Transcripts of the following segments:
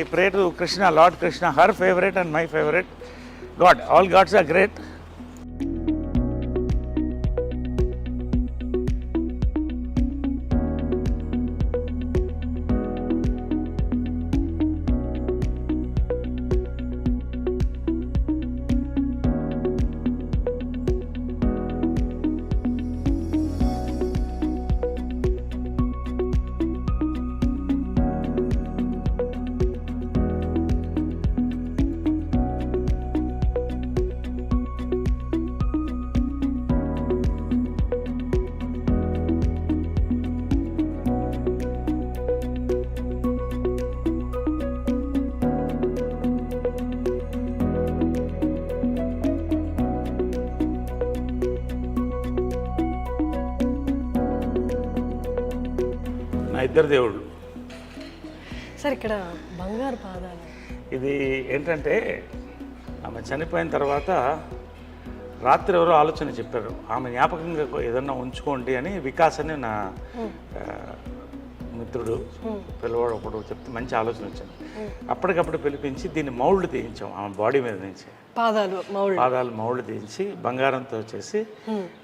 I pray to Krishna, Lord Krishna, her favorite and my favorite. God, all gods are great. ఇద్దరు దేవుళ్ళు. Sir ఇక్కడ బంగారు పాదాలు. ఇది ఏంటంటే ఆమె చనిపోయిన తర్వాత రాత్రి ఎవరో ఆలోచన చెప్పారు. ఆమె జ్ఞాపకంగా ఏదన్నా ఉంచుకోండి అని వికాస్ అని నా మిత్రుడు పిల్లవాడు ఒకడు చెప్తే మంచి ఆలోచన వచ్చింది. అప్పటికప్పుడు పిలిపించి దీన్ని మౌల్డ్ తీయించాం ఆమె బాడీ మీద నుంచి. పాదాలు పాదాలు మౌళ్ళు తీయించి బంగారంతో చేసి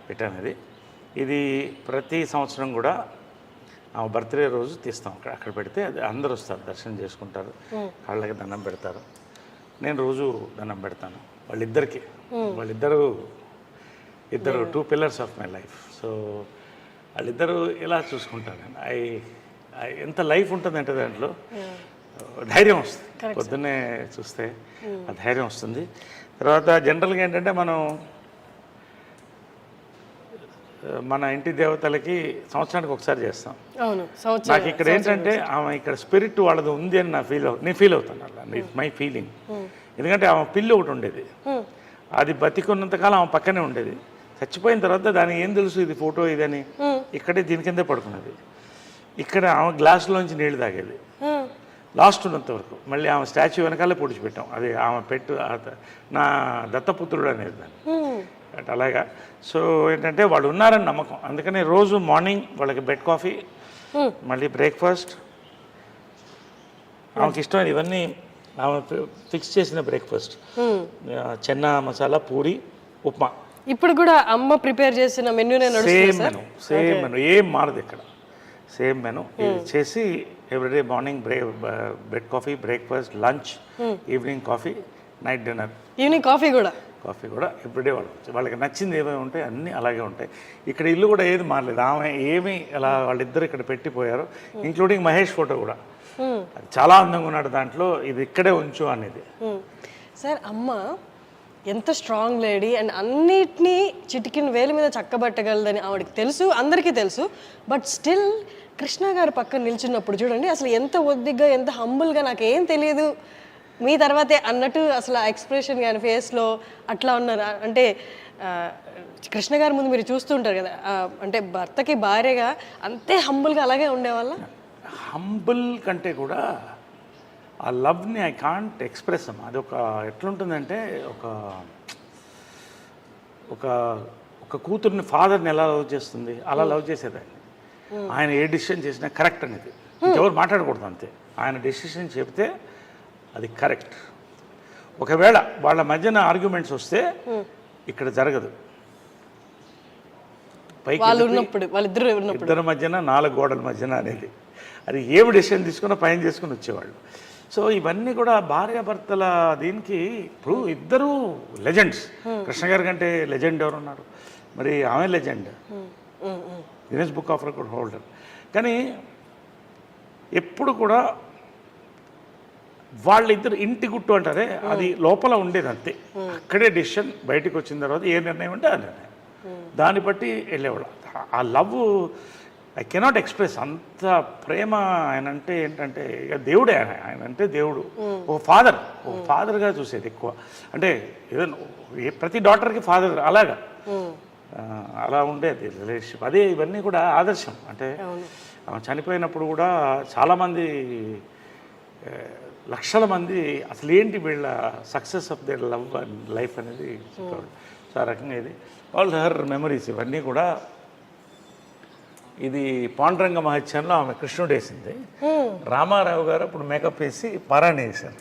పెట్టాను ఇది ఇది ప్రతి సంవత్సరం కూడా ఆమె బర్త్డే రోజు తీస్తాం. అక్కడ అక్కడ పెడితే అది అందరూ వస్తారు దర్శనం చేసుకుంటారు. కాళ్ళకి దండం పెడతారు. నేను రోజు దండం పెడతాను వాళ్ళిద్దరికి. వాళ్ళిద్దరూ ఇద్దరు two pillars of my life so వాళ్ళిద్దరూ ఇలా చూసుకుంటాను నేను ఐ ఎంత లైఫ్ ఉంటుందంటే దాంట్లో ధైర్యం వస్తుంది. పొద్దున్నే చూస్తే ఆ ధైర్యం వస్తుంది. తర్వాత జనరల్గా ఏంటంటే మనం మన ఇంటి దేవతలకి సంవత్సరానికి ఒకసారి చేస్తాం. నాకు ఇక్కడ ఏంటంటే ఆమె ఇక్కడ స్పిరిట్ వాళ్ళది ఉంది అని నా ఫీల్ అవు నేను ఫీల్ అవుతాను అలా. ఇట్స్ మై ఫీలింగ్ ఎందుకంటే ఆమె పిల్లి ఒకటి ఉండేది. అది బతికున్నంతకాలం ఆమె పక్కనే ఉండేది. చచ్చిపోయిన తర్వాత దానికి ఏం తెలుసు ఇది ఫోటో ఇదని ఇక్కడే దీని కిందే పడుకున్నది. ఇక్కడ ఆమె గ్లాసులోంచి నీళ్ళు తాగేది. లాస్ట్ ఉన్నంత వరకు. మళ్ళీ ఆమె స్టాచ్యూ వెనకాలే పొడిచిపెట్టాం. అది ఆమె పెట్టు నా దత్తపుత్రుడు అనేది దాన్ని. అట్ అలాగా. సో ఏంటంటే వాళ్ళు ఉన్నారని నమ్మకం. అందుకని రోజు మార్నింగ్ వాళ్ళకి బెడ్ కాఫీ మళ్ళీ బ్రేక్ఫాస్ట్. ఆమెకి ఇష్టమైన ఇవన్నీ ఆమె ఫిక్స్ చేసిన బ్రేక్ఫాస్ట్. చెన్న మసాలా పూరి ఉప్మా. ఇప్పుడు కూడా అమ్మ ప్రిపేర్ చేసిన నడుస్తుంది సేమ్ మెను సేమ్ మెను. ఏం మారదు ఇక్కడ. Same menu. ఇది చేసి everyday morning బ్రే bed coffee breakfast lunch evening coffee night dinner. Evening coffee కూడా? కాఫీ కూడా ఎవ్రీడే వాళ్ళు వాళ్ళకి నచ్చింది ఏమేమి ఉంటాయి అన్నీ అలాగే ఉంటాయి. ఇక్కడ ఇల్లు కూడా ఏది మారలేదు. ఆమె ఏమి అలా వాళ్ళిద్దరు ఇక్కడ పెట్టిపోయారు ఇంక్లూడింగ్ మహేష్ ఫోటో కూడా. చాలా అందంగా ఉన్నాడు దాంట్లో. ఇది ఇక్కడే ఉంచు అనేది. సార్ అమ్మ ఎంత స్ట్రాంగ్ లేడీ అండ్ అన్నిటినీ చిటికిన వేలి మీద చక్కబట్టగలదని ఆవిడకి తెలుసు అందరికీ తెలుసు. బట్ స్టిల్ కృష్ణ గారు పక్కన నిల్చున్నప్పుడు చూడండి అసలు ఎంత ఒద్దిగ్గా ఎంత హంబుల్గా నాకేం తెలియదు. మీ తర్వాతే అన్నట్టు అసలు ఆ ఎక్స్ప్రెషన్ కానీ ఫేస్లో అట్లా ఉన్నారు. అంటే కృష్ణ గారి ముందు మీరు చూస్తుంటారు కదా ఆ, అంటే భర్తకి భార్యగా అంతే హంబుల్గా అలాగే ఉండేవాళ్ళ? హంబుల్ కంటే కూడా ఆ లవ్ని ఐ కాంట్ ఎక్స్ప్రెస్ అమ్మా. అది ఒక ఎట్లుంటుందంటే ఒక ఒక ఒక కూతుర్ని ఫాదర్ని ఎలా లవ్ చేస్తుంది? అలా లవ్ చేసేదాన్ని. ఆయన ఏ డిసిషన్ చేసినా కరెక్ట్ అనేది. ఎవరు మాట్లాడకూడదు అంతే. ఆయన డెసిషన్ చెప్తే అది కరెక్ట్. ఒకవేళ వాళ్ళ మధ్యన ఆర్గ్యుమెంట్స్ వస్తే ఇక్కడ జరగదు. పైకి ఉన్నప్పుడు వాళ్ళిద్దరు ఇద్దరి మధ్యన నాలుగు గోడల మధ్యన అనేది. అది ఏమి డెసిషన్ తీసుకున్నా పైన చేసుకుని వచ్చేవాళ్ళు. సో ఇవన్నీ కూడా భార్యాభర్తల దీనికి ఇప్పుడు ఇద్దరు లెజెండ్స్. కృష్ణ గారి కంటే లెజెండ్ ఎవరు ఉన్నారు మరి ఆమె legend. Guinness book of record holder. కానీ ఎప్పుడు కూడా వాళ్ళిద్దరు ఇంటి గుట్టు అంటారే అది లోపల ఉండేది అంతే. అక్కడే డెసిషన్ బయటికి వచ్చిన తర్వాత ఏ నిర్ణయం ఉంటే ఆ నిర్ణయం. దాన్ని బట్టి వెళ్ళేవాళ్ళు. ఆ లవ్ ఐ కెనాట్ ఎక్స్ప్రెస్ అంత ప్రేమ ఆయన అంటే ఏంటంటే ఇక దేవుడే ఆయన ఆయన అంటే దేవుడు ఒక ఫాదర్ ఒక ఫాదర్గా చూసేది ఎక్కువ. అంటే ఏదైనా ఏ ప్రతి డాటర్కి ఫాదర్ అలాగా. అలా ఉండేది రిలేషన్షిప్. అదే ఇవన్నీ కూడా ఆదర్శం. అంటే చనిపోయినప్పుడు కూడా చాలామంది లక్షల మంది అసలు ఏంటి వీళ్ళ success of their love and life అనేది సో ఆ రకంగా ఇది. ఆల్ హర్ మెమరీస్ ఇవన్నీ కూడా ఇది పాండురంగ మహత్యంలో ఆమె కృష్ణుడు వేసింది. రామారావు గారు అప్పుడు మేకప్ వేసి పారాయణ చేశారు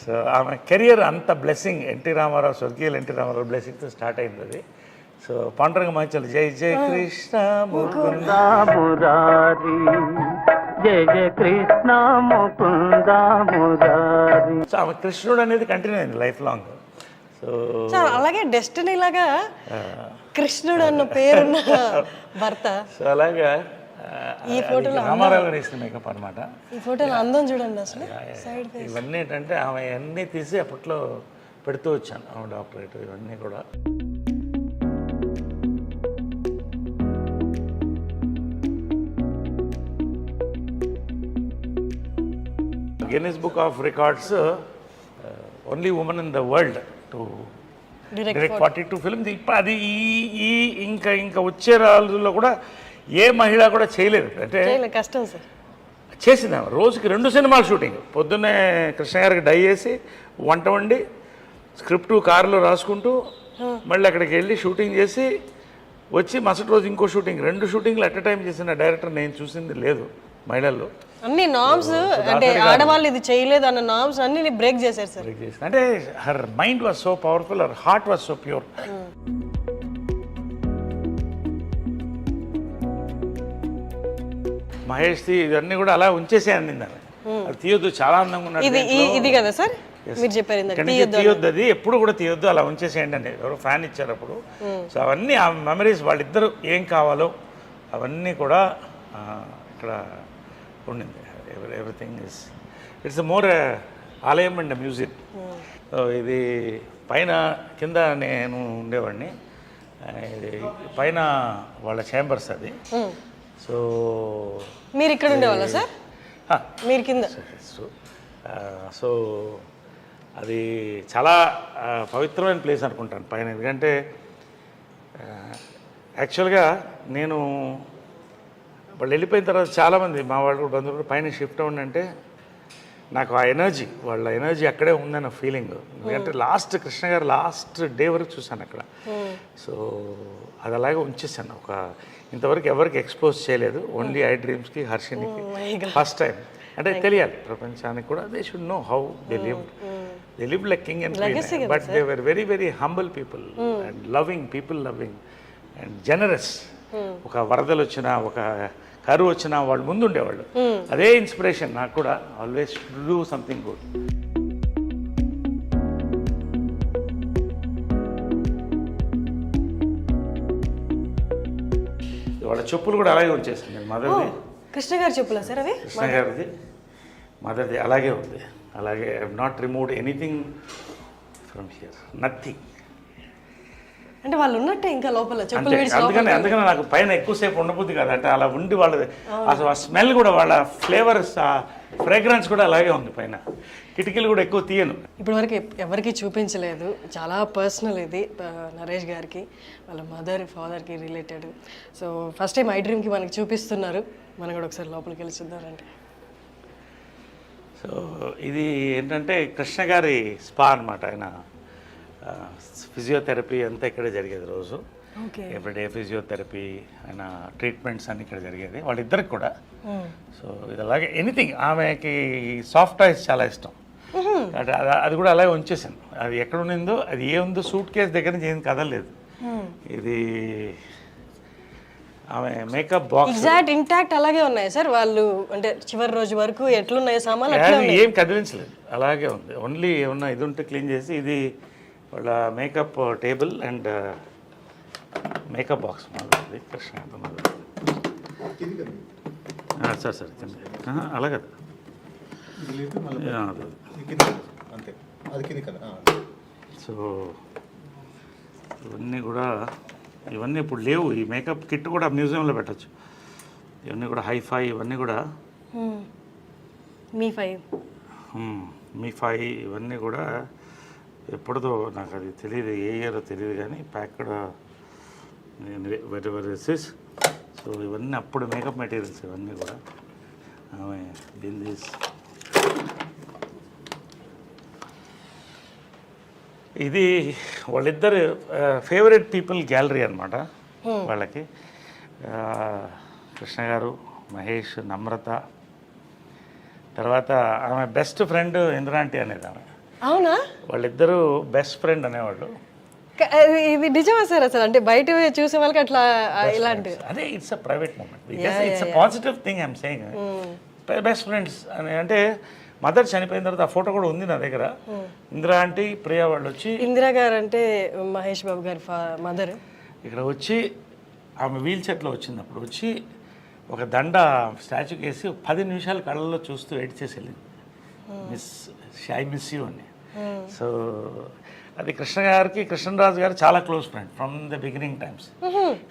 సో ఆమె కెరియర్ అంత బ్లెస్సింగ్ ఎన్టీ రామారావు స్వర్గీయులు ఎన్టీ రామారావు బ్లెస్సింగ్తో స్టార్ట్ అయింది అది. సో పాండురంగ మంచాలు జై జై కృష్ణ ముకుంద జయ జయ కృష్ణ ముకుంద మురారి కృష్ణుడు అనేది కంటిన్యూ అయింది లైఫ్ లాంగ్. సో సార్ అలాగే డెస్టినీ లాగా కృష్ణుడు అన్న పేరున్న భర్త. సో అలాగా ఈ ఫోటోలో రామారావు గారు వేసిన మేకప్ అనమాట ఈ ఫోటోలో అందం చూడండి అసలు. ఇవన్నీ ఏంటంటే ఆమె అన్నీ తీసి అప్పట్లో పెడుతూ వచ్చాను. ఆమె డాక్టరేట్ ఇవన్నీ కూడా. Guinness book of records only women in the world to direct forty two films ఇప్పుడు అది ఈ ఈ ఇంకా ఇంకా వచ్చే రోజుల్లో కూడా ఏ మహిళ కూడా చేయలేదు. అంటే కష్టం సార్. చేసింది రోజుకి రెండు సినిమాలు షూటింగ్. పొద్దున్నే కృష్ణ గారికి డై చేసి వంట వండి స్క్రిప్ట్ కారులో రాసుకుంటూ మళ్ళీ అక్కడికి వెళ్ళి షూటింగ్ చేసి వచ్చి మరుసటి రోజు ఇంకో షూటింగ్. రెండు షూటింగ్లు అట్ టైం చేసిన డైరెక్టర్ నేను చూసింది లేదు మహిళల్లో. అన్ని నామ్స్ అంటే ఆడవాళ్ళు ఇది చేయలేదు అన్న నామ్స్ అన్ని బ్రేక్ చేశారు సార్ అంటే her mind was so powerful her heart was so pure మహేష్ది ఇవన్నీ కూడా అలా ఉంచేసే అందింది ఆమె అది తీయొద్దు చాలా అందంగా ఉన్నాడు ఇది ఇది కదా సార్ మీరు చెప్పారు తీయొద్దు అది ఎప్పుడు కూడా తీయొద్దు అలా ఉంచేసేయండి అని. ఎవరో ఫ్యాన్ ఇచ్చారు అప్పుడు సో అవన్నీ ఆ మెమరీస్ వాళ్ళిద్దరు ఏం కావాలో అవన్నీ కూడా ఇక్కడ ఉండింది. ఎవ్రీథింగ్ ఇస్ ఇట్స్ మోర్ ఆలయం అండ్ మ్యూజిక్ సో ఇది పైన కింద నేను ఉండేవాడిని. ఇది పైన వాళ్ళ చేంబర్స్ అది. సో మీరు ఇక్కడ ఉండేవాళ్ళ సార్? మీరు కింద. సో అది చాలా పవిత్రమైన ప్లేస్ అనుకుంటాను పైన. ఎందుకంటే యాక్చువల్గా నేను వాళ్ళు వెళ్ళిపోయిన తర్వాత చాలామంది మా వాళ్ళు కూడా బంధువులు పైన షిఫ్ట్ అవ్వండి అంటే నాకు ఆ ఎనర్జీ వాళ్ళ ఎనర్జీ అక్కడే ఉందన్న ఫీలింగ్ ఎందుకంటే లాస్ట్ కృష్ణ గారు లాస్ట్ డే వరకు చూశాను అక్కడ. సో అది అలాగే ఉంచేసాను ఒక ఇంతవరకు ఎవరికి ఎక్స్పోజ్ చేయలేదు. ఓన్లీ ఐ డ్రీమ్స్కి హర్షినికి ఫస్ట్ టైం అంటే తెలియాలి. ప్రపంచానికి కూడా they should know how they live they live like king and but they were very very humble people and loving people loving and generous ఒక వరదలు వచ్చినా ఒక కరువు వచ్చినా వాళ్ళు ముందు ఉండేవాళ్ళు అదే ఇన్స్పిరేషన్ నాకు కూడా. ఆల్వేస్ డూ సంథింగ్ గుడ్ వాళ్ళ చెప్పులు కూడా అలాగే వచ్చేసింది మదర్ది. కృష్ణ గారు చెప్పులా సార్ అవి? కృష్ణ గారిది. మదర్ది అలాగే ఉంది. అలాగే I not removed anything from here nothing అంటే వాళ్ళు ఉన్నట్టే ఇంకా లోపల చెప్పులు అందుకని అందుకని నాకు పైన ఎక్కువసేపు ఉండబుద్ది కదా అంటే అలా ఉండి వాళ్ళది అసలు ఆ స్మెల్ కూడా వాళ్ళ ఫ్లేవర్స్ ఆ ఫ్రేగ్రెన్స్ కూడా అలాగే ఉంది పైన. కిటికీలు కూడా ఎక్కువ తీయను. ఇప్పటి వరకు ఎవరికి చూపించలేదు. చాలా పర్సనల్ ఇది నరేష్ గారికి వాళ్ళ మదర్ ఫాదర్కి related. So first time I డ్రీమ్కి మనకి చూపిస్తున్నారు. మనం కూడా ఒకసారి లోపలికి వెళ్ళి చూద్దామంటే సో ఇది ఏంటంటే కృష్ణ గారి స్పా అనమాట ఆయన. ఫిజియోథెరపీ అంతా ఇక్కడే జరిగేది రోజు. ఓకే. ఎవ్రీడే ఫిజియోథెరపీ ఆయన ట్రీట్మెంట్స్ అన్ని ఇక్కడ జరిగేది వాళ్ళిద్దరికి కూడా. సో ఇది అలాగే ఎనీథింగ్. ఆమెకి సాఫ్ట్ టాయ్స్ చాలా ఇష్టం. అంటే అది అది కూడా అలాగే ఉంచేసాను అది ఎక్కడ ఉన్నిందో అది ఏ ఉందో సూట్ కేస్ దగ్గర నుంచి ఏం కదలలేదు. ఇది ఆమె మేకప్ బాక్స్. ఎగ్జాక్ట్ ఇంటాక్ట్ అలాగే ఉన్నాయి సార్. వాళ్ళు అంటే చివరి రోజు వరకు ఎట్లున్నాయి సామాన్లు ఏం కదిలించలేదు. అలాగే ఉంది. ఓన్లీ ఏమన్నా ఇది ఉంటే క్లీన్ చేసి ఇది వాళ్ళ makeup table and makeup box మాది కృష్ణ సార్ సార్ కింద ఆహా, అలా కదా ఇది లేదు మళ్ళీ ఆ, అదే. ఇది కింద అంతే. అది కింది కదా ఆ. సో ఇవన్నీ కూడా ఇవన్నీ ఇప్పుడు లేవు. ఈ మేకప్ కిట్ కూడా మ్యూజియంలో పెట్టచ్చు. ఇవన్నీ కూడా హైఫై ఇవన్నీ కూడా మీ ఫైవ్ మ్మ్. మీ ఫై ఇవన్నీ కూడా ఎప్పుడుదో నాకు అది తెలియదు ఏ ఇయర్ తెలియదు కానీ packed very very recess so ఇవన్నీ అప్పుడు మేకప్ మెటీరియల్స్ ఇవన్నీ కూడా. ఆమె బిందీస్ ఇది వాళ్ళిద్దరు ఫేవరెట్ పీపుల్ గ్యాలరీ అనమాట వాళ్ళకి. కృష్ణ గారు మహేష్ నమ్రత. తర్వాత ఆమె బెస్ట్ ఫ్రెండ్ ఇంద్రాంటి అనేది ఆమె అవునా? వాళ్ళిద్దరూ బెస్ట్ ఫ్రెండ్ అనేవాళ్ళు. ఇది నిజమా సార్ అసలు? అంటే బయట చూసే వాళ్ళకి అట్లా ఇలాంటి అదే it's a private moment it's a positive thing I'm saying best friends అని అంటే మదర్ చనిపోయిన తర్వాత ఆ ఫోటో కూడా ఉంది నా దగ్గర. ఇందిరా ఆంటీ ప్రియా వాళ్ళు వచ్చి ఇందిరా గారు అంటే మహేష్ బాబు గారి మదర్. ఇక్కడ వచ్చి ఆమె వీల్ చైర్లో వచ్చినప్పుడు వచ్చి ఒక దండ స్టాచ్యూకి వేసి పది నిమిషాలు కళ్ళల్లో చూస్తూ ఎడ్ చేసి వెళ్ళింది మిస్ షై మిస్ యూ అని. సో అది కృష్ణ గారికి కృష్ణరాజు గారు చాలా close friend from the beginning times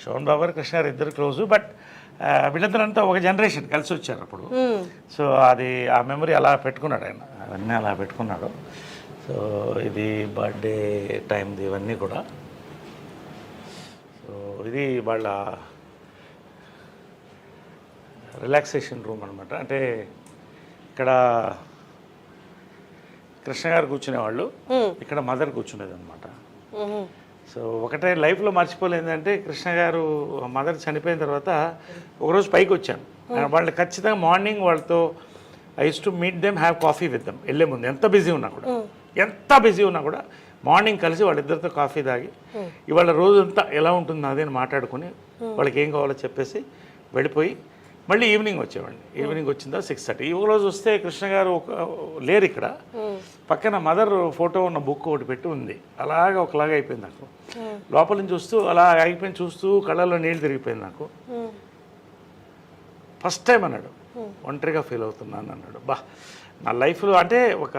Shoban Babu గారు కృష్ణ గారు ఇద్దరు క్లోజ్ బట్ వీళ్ళిద్దరంతా ఒక జనరేషన్ కలిసి వచ్చారు అప్పుడు. సో అది ఆ మెమరీ అలా పెట్టుకున్నాడు ఆయన. అవన్నీ అలా పెట్టుకున్నాడు. సో ఇది బర్త్డే టైంది ఇవన్నీ కూడా. సో ఇది వాళ్ళ రిలాక్సేషన్ రూమ్ అనమాట అంటే ఇక్కడ కృష్ణ గారు కూర్చునేవాళ్ళు. ఇక్కడ మదర్ కూర్చునేది అనమాట సో ఒకటే లైఫ్లో మర్చిపోలేదంటే కృష్ణ గారు మదర్ చనిపోయిన తర్వాత ఒకరోజు పైకి వచ్చాను. వాళ్ళు ఖచ్చితంగా మార్నింగ్ వాళ్ళతో I use to meet them have coffee with them వెళ్ళే ముందు ఎంత బిజీ ఉన్నా కూడా. ఎంత బిజీ ఉన్నా కూడా మార్నింగ్ కలిసి వాళ్ళిద్దరితో కాఫీ తాగి ఇవాళ రోజంతా ఎలా ఉంటుంది అదే మాట్లాడుకుని వాళ్ళకి ఏం కావాలో చెప్పేసి వెళ్ళిపోయి మళ్ళీ ఈవినింగ్ వచ్చేవాడిని. ఈవినింగ్ వచ్చిందా సిక్స్ థర్టీ. ఒక రోజు వస్తే కృష్ణ గారు ఒక లేరు ఇక్కడ. పక్కన మదర్ ఫోటో ఉన్న బుక్ ఒకటి పెట్టి ఉంది. అలాగా ఒకలాగా అయిపోయింది నాకు. లోపల నుంచి చూస్తూ అలా అయిపోయింది చూస్తూ కళ్ళల్లో నీళ్ళు తిరిగిపోయింది నాకు. ఫస్ట్ టైం అన్నాడు. ఒంటరిగా ఫీల్ అవుతున్నాను అన్నాడు. బా నా లైఫ్లో అంటే ఒక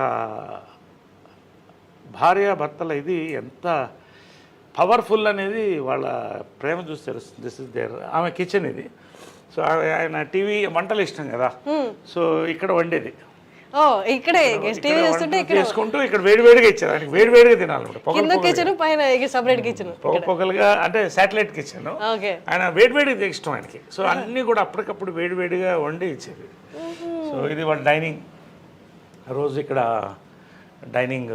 భార్య భర్తల ఇది ఎంత పవర్ఫుల్ అనేది వాళ్ళ ప్రేమ చూసి తెలుస్తుంది. దిస్ ఇస్ దేర్ ఆమె కిచెన్ ఇది. సో ఆయన టీవీ వంటలు ఇష్టం కదా. సో ఇక్కడ వండేది. ఓ ఇక్కడే టీవీ ఇక్కడ చూస్తుంటే వంటలు ఇక్కడ చేసుకుంటూ ఇక్కడ వేడివేడిగా ఇచ్చారు. ఆయనకి వేడివేడిగా పొగలు కింద కిచెన్ పైన సపరేట్ కిచెన్ పొగ పొగలుగా అంటే శాటిలైట్ కిచెన్ ఆయన వేడివేడిగా ఇష్టం ఆయనకి. సో అన్నీ కూడా అప్పటికప్పుడు వేడివేడిగా వండి ఇచ్చేది. సో ఇది వాళ్ళ డైనింగ్. రోజు ఇక్కడ డైనింగ్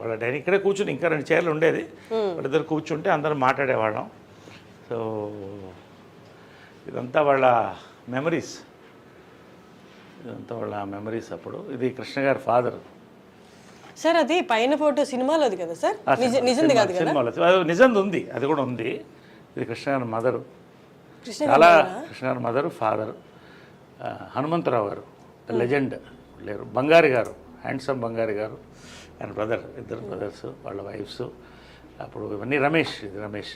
వాళ్ళ డైనింగ్. ఇక్కడే కూర్చుని ఇంకా రెండు చైర్లు ఉండేది. వాళ్ళిద్దరు కూర్చుంటే అందరం మాట్లాడేవాళ్ళం. సో ఇదంతా వాళ్ళ మెమరీస్ ఇదంతా వాళ్ళ మెమరీస్ అప్పుడు. ఇది కృష్ణ గారి ఫాదర్ సార్ అది పైన ఫోటో కదా సార్? నిజ- నిజంది కాదు కదా? సినిమాలో. అది నిజంది ఉంది. అది కూడా ఉంది. ఇది కృష్ణ గారి మదరు చాలా కృష్ణ గారి మదరు ఫాదర్ హనుమంతరావు గారు. లెజెండ్ లేరు. బంగారి గారు. హ్యాండ్సమ్ బంగారి గారు. ఆయన బ్రదర్ ఇద్దరు బ్రదర్స్ వాళ్ళ వైఫ్స్ అప్పుడు ఇవన్నీ రమేష్. ఇది రమేష్.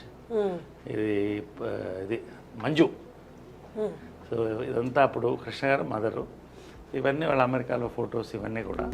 ఇది ఆ, ఇది మంజు. సో ఇదంతా అప్పుడు కృష్ణ గారు మదరు. ఇవన్నీ వాళ్ళ అమెరికాలో ఫొటోస్ ఇవన్నీ కూడా.